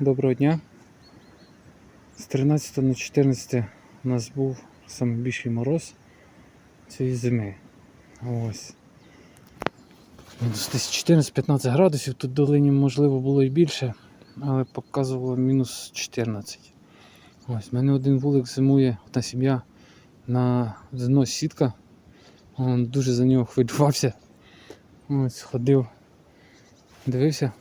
доброго дня. З 13 на 14 у нас був найбільший мороз цієї зими. Ось. Мінус 14-15 градусів, тут в долині можливо було і більше, але показувало мінус 14. Ось, в мене один вулик зимує, одна сім'я на зно сітка. Он дуже за нього хвилювався. Ось, ходив, дивився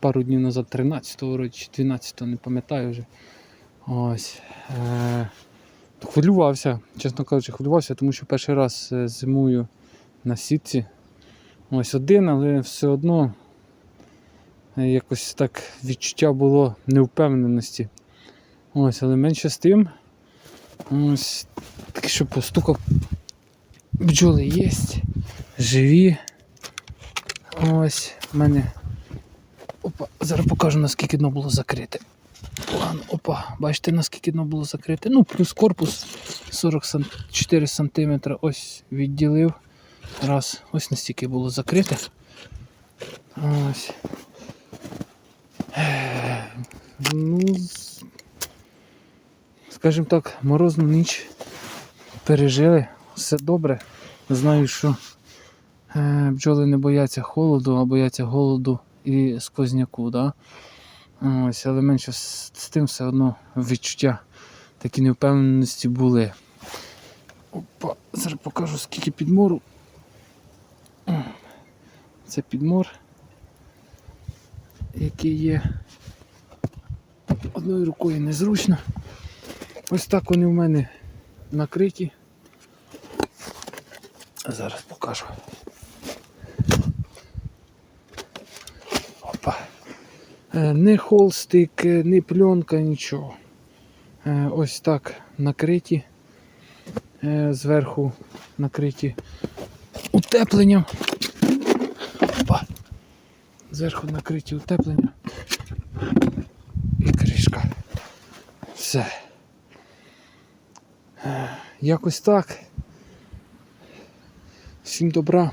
пару днів назад, 13-го року чи 12-го, не пам'ятаю вже. Ось. Е- хвилювався, чесно кажучи, хвилювався, тому що перший раз е, зимую на сітці. Ось один, але все одно е, якось так відчуття було невпевненості. Ось, але менше з тим. Ось таки, що постукав. Бджоли є, живі. Ось в мене. Опа, зараз покажу наскільки дно було закрите. Ладно, опа, бачите наскільки дно було закрите. Ну, плюс корпус 44 см ось відділив. Раз, ось настільки було закрите. Ось. Ну, скажімо так, морозну ніч пережили. Все добре. Знаю, що е, бджоли не бояться холоду, а бояться голоду і сквозняку. Да? Ось, але менше з, тим все одно відчуття такі невпевненості були. Опа, зараз покажу скільки підмору. Це підмор, який є одною рукою незручно. Ось так вони в мене накриті. Зараз покажу. Опа. Не холстик, не пленка, нічого. Е, Ось так накриті. Е, Зверху накриті утепленням. Опа. Зверху накриті утепленням. І кришка. Все. Е, Якось так. Всім добра.